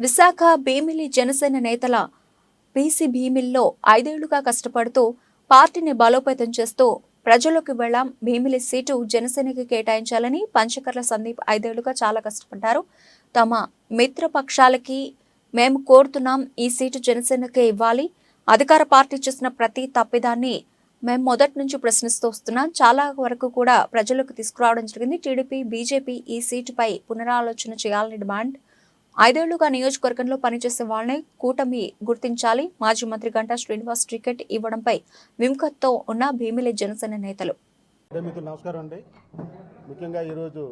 విశాఖ భీమిలి జనసేన నేతల పీసీ భీమిల్లో ఐదేళ్ళుగా కష్టపడుతూ పార్టీని బలోపేతం చేస్తూ ప్రజలకు వెళ్ళాం భీమిలి సీటు జనసేనకి కేటాయించాలని పంచకర్ల సందీప్ ఐదేళ్ళుగా చాలా కష్టపడ్డారు. తమ మిత్రపక్షాలకి మేము కోరుతున్నాం ఈ సీటు జనసేనకే ఇవ్వాలి. అధికార పార్టీ చేసిన ప్రతి తప్పిదాన్ని మేము మొదటి నుంచి ప్రశ్నిస్తూ వస్తున్నాం. చాలా వరకు కూడా ప్రజలకు తీసుకురావడం జరిగింది. టీడీపీ బీజేపీ ఈ సీటుపై పునరాలోచన చేయాలని డిమాండ్ ఐదేళ్ళుగా నియోజకవర్గంలో పనిచేసే వాళ్ళని కూటమి గుర్తించాలి. మాజీ మంత్రి గంటా శ్రీనివాస్ టికెట్ ఇవ్వడంపై విముఖతతో ఉన్న భీమిలి జనసేన నేతలు. మీకు నమస్కారం అండి. ముఖ్యంగా ఈరోజు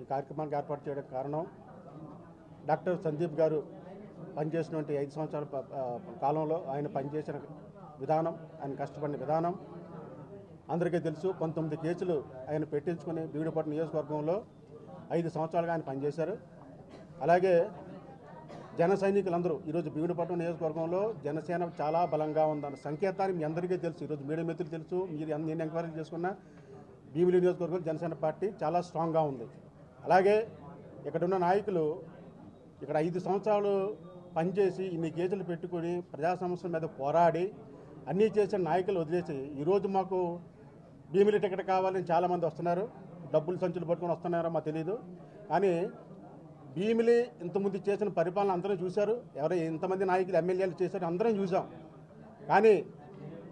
ఈ కార్యక్రమానికి ఏర్పాటు చేయడానికి కారణం డాక్టర్ సందీప్ గారు పనిచేసినటువంటి ఐదు సంవత్సరాల కాలంలో ఆయన పనిచేసిన విధానం ఆయన కష్టపడిన విధానం అందరికీ తెలుసు. పంతొమ్మిది కేసులు ఆయన పెట్టించుకుని బీడుపట్టు నియోజకవర్గంలో ఐదు సంవత్సరాలుగా ఆయన పనిచేశారు. అలాగే జన సైనికులందరూ ఈరోజు బీడుపట్నం నియోజకవర్గంలో జనసేన చాలా బలంగా ఉందన్న సంకేతాన్ని మీ అందరికీ తెలుసు. ఈరోజు మీడియా మిత్రులు తెలుసు. మీరు నేను ఎంక్వైరీ చేసుకున్న భీమిలి నియోజకవర్గం జనసేన పార్టీ చాలా స్ట్రాంగ్గా ఉంది. అలాగే ఇక్కడున్న నాయకులు ఇక్కడ ఐదు సంవత్సరాలు పనిచేసి ఇన్ని కేసులు పెట్టుకుని ప్రజా సమస్యల మీద పోరాడి అన్నీ చేసిన నాయకులు వదిలేసి ఈరోజు మాకు భీమిలి టికెట్ కావాలని చాలామంది వస్తున్నారు. డబ్బులు సంచులు పట్టుకొని వస్తున్నారో మాకు తెలియదు కానీ భీమిలి ఇంతకుముందు చేసిన పరిపాలన అందరం చూశారు. ఎవరు ఇంతమంది నాయకులు ఎమ్మెల్యేలు చేశారు అందరం చూసాం కానీ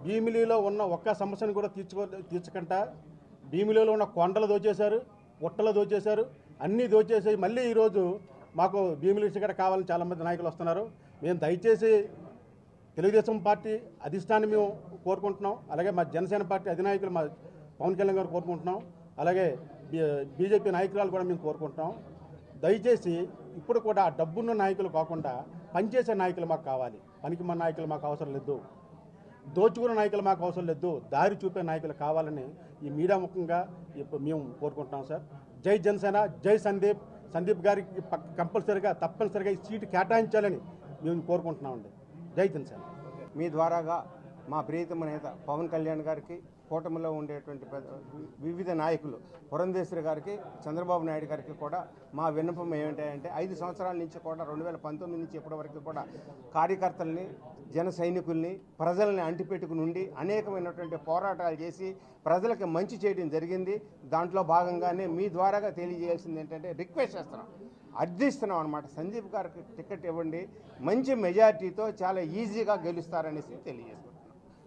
భీమిలిలో ఉన్న ఒక్క సమస్యను కూడా తీర్చుకో తీర్చకుండా భీమిలిలో ఉన్న కొండలు దోచేశారు పుట్టలు దోచేశారు అన్నీ దోచేసి మళ్ళీ ఈరోజు మాకు భీమిలి టికెట్ కావాలని చాలామంది నాయకులు వస్తున్నారు. మేము దయచేసి తెలుగుదేశం పార్టీ అధిష్టాన్ని మేము కోరుకుంటున్నాం. అలాగే మా జనసేన పార్టీ అధినాయకులు మా పవన్ కళ్యాణ్ గారు కోరుకుంటున్నాం. అలాగే బీజేపీ నాయకురాలు కూడా మేము కోరుకుంటున్నాం. దయచేసి ఇప్పుడు కూడా ఆ డబ్బున్న నాయకులు కాకుండా పనిచేసే నాయకులు మాకు కావాలి. పనికి మన నాయకులు మాకు అవసరం లేదు. దోచుకున్న నాయకులు మాకు అవసరం లేదు. దారి చూపే నాయకులు కావాలని ఈ మీడియా ముఖంగా మేము కోరుకుంటున్నాం సార్. జై జనసేన జై సందీప్. సందీప్ గారికి కంపల్సరిగా తప్పనిసరిగా ఈ సీటు కేటాయించాలని మేము కోరుకుంటున్నామండి. జై జనసేన. మీ ద్వారాగా మా ప్రియతమ నేత పవన్ కళ్యాణ్ గారికి కూటమిలో ఉండేటువంటి పెద్ద- వివిధ నాయకులు. పురంధేశ్వరి గారికి చంద్రబాబు నాయుడు గారికి కూడా మా విన్నపం ఏమిటంటే ఐదు సంవత్సరాల నుంచి కూడా రెండు వేల పంతొమ్మిది నుంచి ఇప్పటి వరకు కూడా కార్యకర్తల్ని జన సైనికుల్ని ప్రజల్ని అంటిపెట్టుకుని ఉండి అనేకమైనటువంటి పోరాటాలు చేసి ప్రజలకు మంచి చేయడం జరిగింది. దాంట్లో భాగంగానే మీ ద్వారాగా తెలియజేయాల్సింది ఏంటంటే రిక్వెస్ట్ చేస్తున్నాం. అర్థిస్తున్నాం అనమాట సందీప్ గారికి టికెట్ ఇవ్వండి. మంచి మెజార్టీతో చాలా ఈజీగా గెలుస్తారనేసి తెలియజేస్తున్నాం.